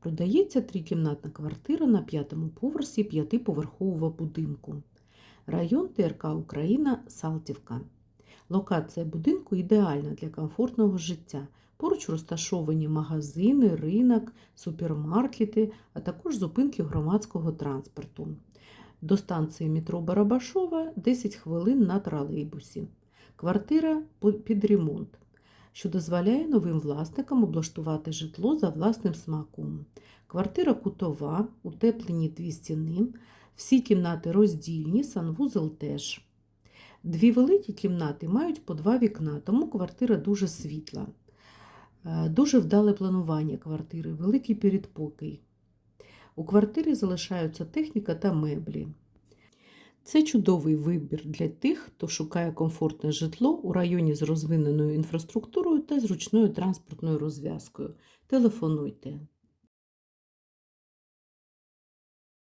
Продається трикімнатна квартира на п'ятому поверсі п'ятиповерхового будинку. Район ТРК Україна Салтівка. Локація будинку ідеальна для комфортного життя. Поруч розташовані магазини, ринок, супермаркети, а також зупинки громадського транспорту. До станції метро Барабашова 10 хвилин на тролейбусі. Квартира під ремонт, що дозволяє новим власникам облаштувати житло за власним смаком. Квартира кутова, утеплені дві стіни, всі кімнати роздільні, санвузол теж. Дві великі кімнати мають по два вікна, тому квартира дуже світла. Е, Дуже вдале планування квартири, великий передпокій. У квартирі залишаються техніка та меблі. Це чудовий вибір для тих, хто шукає комфортне житло у районі з розвиненою інфраструктурою та зручною транспортною розв'язкою. Телефонуйте.